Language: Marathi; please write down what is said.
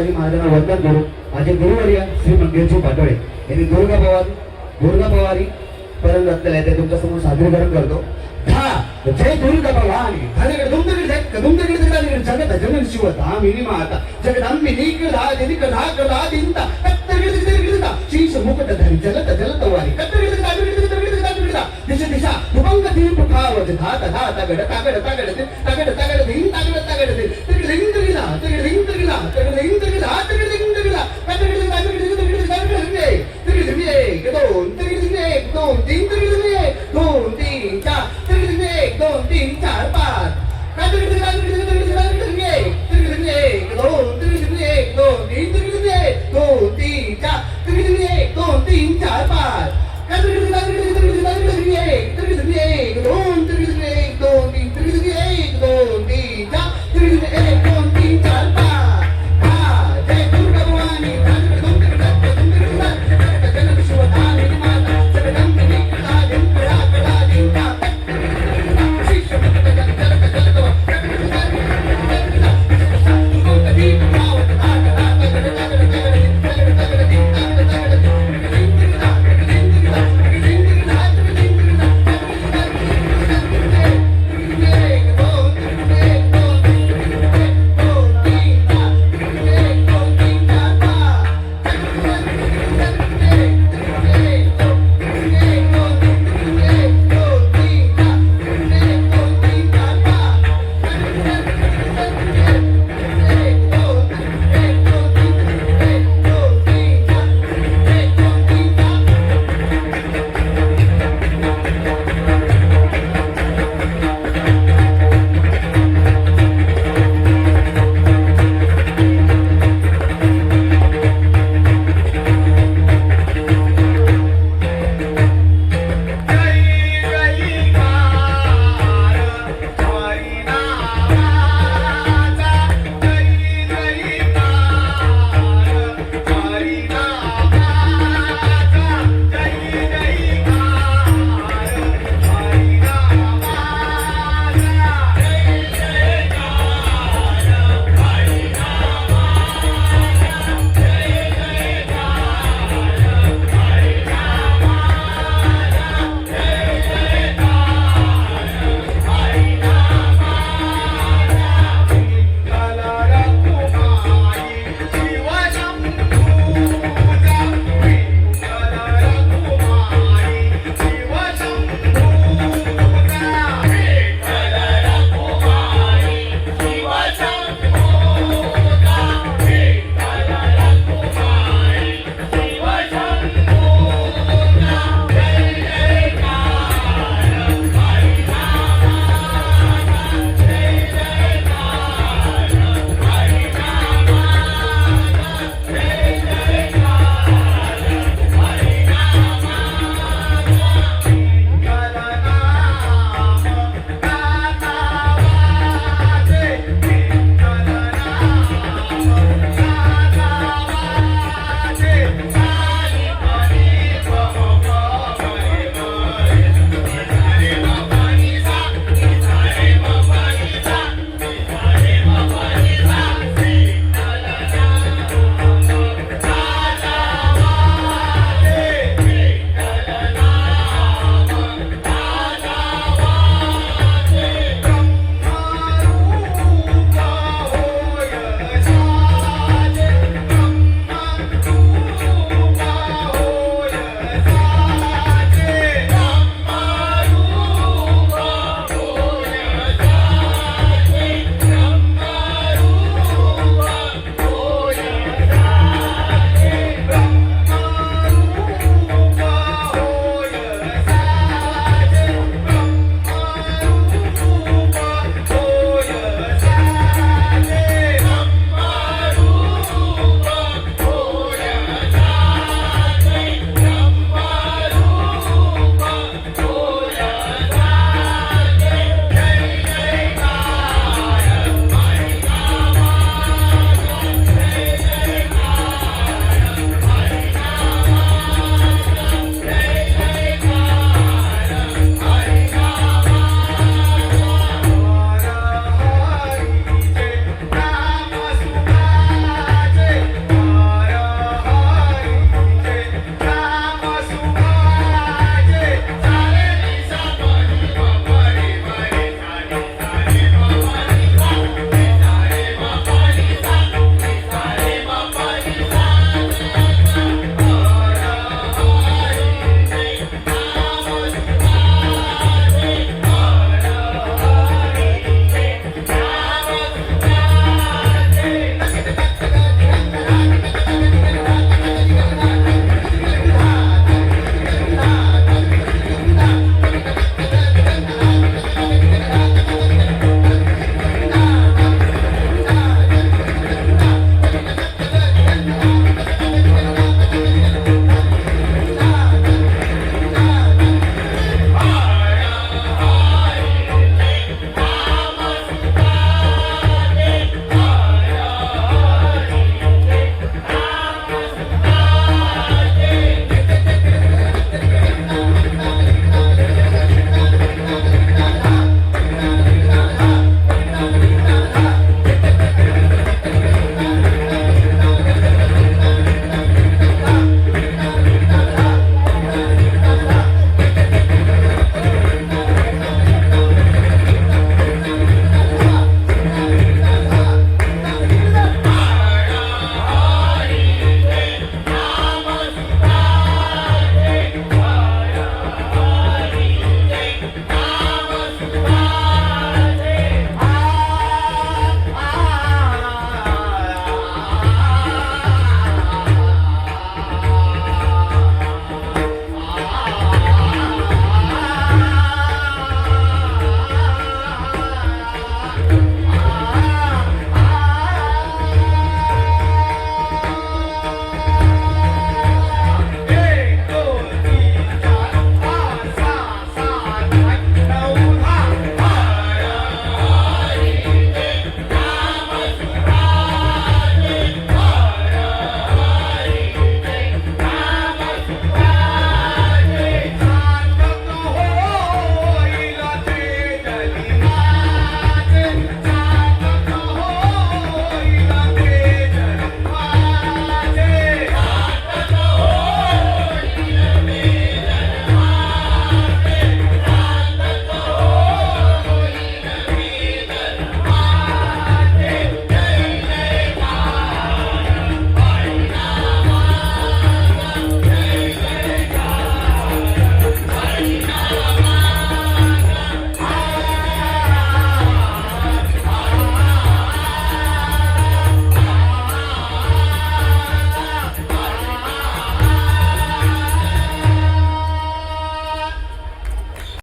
शिवाजी महाराजांना वंदन करून माझे गुरुवर्य श्री मंदिरजी पाटोळे यांनी दुर्गा पवारी दुर्गा पवारी परत घातलेले आहे ते तुमच्यासमोर सादरीकरण करतो. जय दुर्गा भवानी. धनगड दुमदगड जग दुमदगड जगदानेकडे जगत जगन शिव धामिनी माता. जगदंबिनी कदा देवी कदा कदा दिंता कत्तगड जगदगडता शीश मुकुट धरी जलत जलत वारी. कत्तगड जगदगड जगदगड जगदगडता दिशा दिशा. भुभंग दीप खावत धात धात गड तागड तागड दोन तीन त्रिक दोन तीन चार त्रिक दोन तीन चार पाच काय